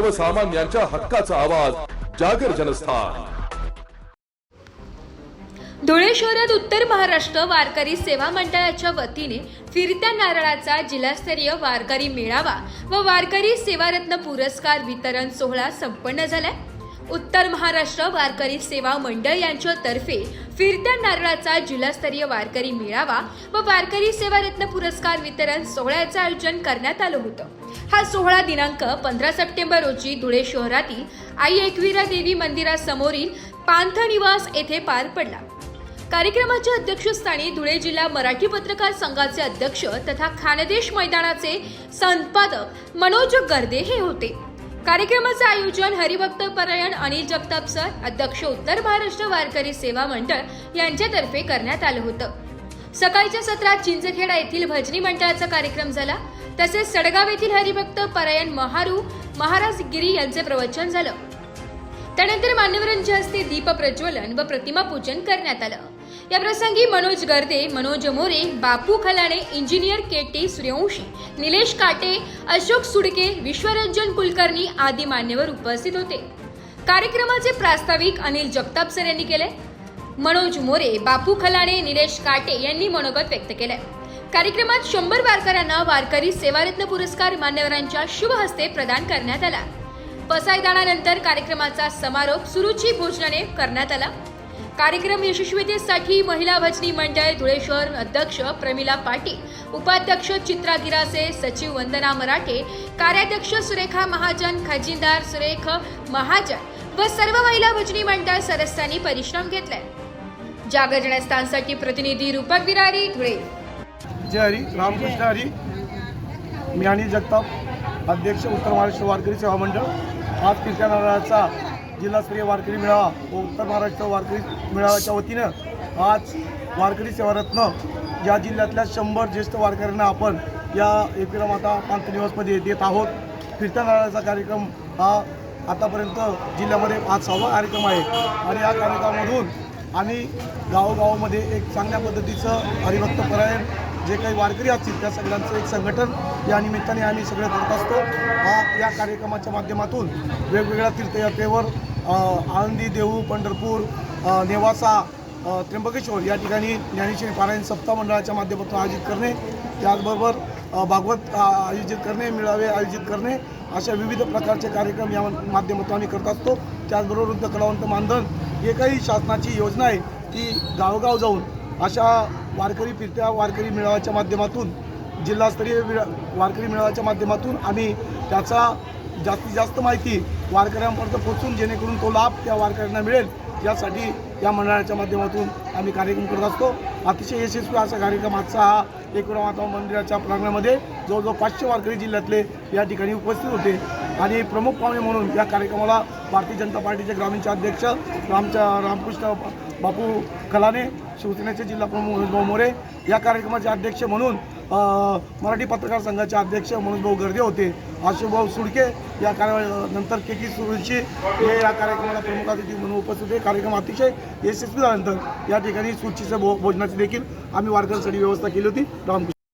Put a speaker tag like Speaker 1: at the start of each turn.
Speaker 1: सर्वसामान्यांच्या हक्काचा आवाज जागर जनस्थान.
Speaker 2: धुळे शहरात उत्तर महाराष्ट्र वारकरी सेवा मंडळाच्या वतीने फिरत्या नारळाचा जिल्हास्तरीय वारकरी मेळावा व वारकरी सेवारत्न पुरस्कार वितरण सोहळा संपन्न झालाय. उत्तर महाराष्ट्र वारकरी सेवा मंडळ यांच्यातर्फे फिरत्या नारळाचा जिल्हास्तरीय वारकरी मेळावा व वारकरी सेवारत्न पुरस्कार वितरण सोहळ्याचं आयोजन करण्यात आलं होतं. हा सोहळा दिनांक पंधरा सप्टेंबर रोजी धुळे शहरातील आई एकविरा देवी मंदिरासमोरील पांथ निवास येथे पार पडला. कार्यक्रमाच्या अध्यक्षस्थानी धुळे जिल्हा मराठी पत्रकार संघाचे अध्यक्ष तथा खानदेश मैदानाचे संपादक मनोज गर्दे हे होते. कार्यक्रमाचे आयोजन हरिभक्त परायण अनिल जगताप सर अध्यक्ष उत्तर महाराष्ट्र वारकरी सेवा मंडळ यांच्यातर्फे करण्यात आलं होतं. सकाळच्या सत्रात चिंचखेडा येथील भजनी मंडळाचा कार्यक्रम झाला. तसेच सडगाव येथील हरिभक्त परायण महारू महाराज गिरी यांचे प्रवचन झालं. त्यानंतर मान्यवरांच्या हस्ते दीप प्रज्वलन व प्रतिमा पूजन करण्यात आलं. या प्रसंगी Manoj Garde Manoj More Bapu Khalane engineer K T Suryavanshi Nilesh Kate Ashok Sudke Biswaranjan Kulkarni आदी मान्यवर उपस्थित होते. कार्यक्रमाचे प्रास्ताविक अनिल जगताप सर यांनी केले. मनोज मोरे बापू खलाणे निलेश काटे यांनी मनोगत व्यक्त केले. कार्यक्रमात शंभर वारकऱ्यांना वारकरी सेवारत्न पुरस्कार मान्यवरांच्या शुभ हस्ते प्रदान करण्यात आला. पसायदानानंतर कार्यक्रमाचा समारोप सुरुची भोजनाने करण्यात आला. कार्यक्रम यशस्वीतेसाठी महिला भजनी मंडळ धुळे शहर अध्यक्ष प्रमिला पाटील उपाध्यक्ष चित्रा गिरासे सचिव वंदना मराठे कार्याध्यक्ष सुरेखा महाजन खजिनदार सुरेख महाजन व सर्व महिला भजनी मंडळ सदस्यांनी परिश्रम घेतले. जागरणस्थानसाठी प्रतिनिधी रूपक बिरारी धुळे.
Speaker 3: जय हरी रामकृष्ण हरी. मी आणि जगताप अध्यक्ष उत्तर महाराष्ट्र वारकरी सेवा मंडळ. आज कीर्तनाचा जिल्हास्तरीय वारकरी मेळावा व उत्तर महाराष्ट्र वारकरी मेळाव्याच्या वतीनं आज वारकरी सेवारत्न या जिल्ह्यातल्या शंभर ज्येष्ठ वारकऱ्यांना आपण या एकविरा माता दिवसमध्ये देत आहोत. फिरत्या नारळाचा कार्यक्रम हा आतापर्यंत जिल्ह्यामध्ये आज सहावा कार्यक्रम आहे. आणि या कार्यक्रमामधून आम्ही गावोगावामध्ये एक चांगल्या पद्धतीचं हरिभक्त परायण जे काही वारकरी असतील त्या सगळ्यांचं एक संघटन या निमित्ताने आम्ही सगळं करत असतो. हा या कार्यक्रमाच्या माध्यमातून वेगवेगळ्या तीर्थयात्रेवर आळंदी देहू पंढरपूर नेवासा त्र्यंबकेश्वर या ठिकाणी ज्ञानेश्वरी पारायण सप्ताह मंडळाच्या माध्यमातून आयोजित करणे त्याचबरोबर भागवत आयोजित करणे मेळावे आयोजित करणे अशा विविध प्रकारचे कार्यक्रम या माध्यमातून आम्ही करत असतो. त्याचबरोबर वृद्ध कलावंत मानधन जे काही शासनाची योजना आहे ती गावोगाव जाऊन अशा वारकरी फिरत्या वारकरी मेळाव्याच्या माध्यमातून जिल्हास्तरीय वारकरी मेळाव्याच्या माध्यमातून आम्ही त्याचा जास्तीत जास्त माहिती वारकऱ्यांपर्यंत पोहोचून जेणेकरून तो लाभ त्या वारकऱ्यांना मिळेल. यासाठी या मंडळाच्या माध्यमातून आम्ही कार्यक्रम करत असतो. अतिशय यशस्वी असा कार्यक्रम आजचा हा एकविरा माता मंदिराच्या प्रांगणामध्ये जवळजवळ पाचशे वारकरी जिल्ह्यातले या ठिकाणी उपस्थित होते. आणि प्रमुख पाहुणे म्हणून या कार्यक्रमाला भारतीय जनता पार्टीचे ग्रामीणचे अध्यक्ष रामच्या रामकृष्ण बापू कलाने शिवसेनेचे जिल्हा प्रमुख मोरे या कार्यक्रमाचे अध्यक्ष म्हणून मराठी पत्रकार संघाचे अध्यक्ष मनोजभाऊ गर्दे होते. आशुभाऊ सुडके या कार्य नंतर के की सुरुची हे या कार्यक्रमाला प्रमुख अतिथी म्हणून उपस्थित हे कार्यक्रम अतिशय यशस्वी झाल्यानंतर या ठिकाणी सुचीचं भो भोजनाची देखील आम्ही वारकऱ्यांसाठी व्यवस्था केली होती. रामकृष्ण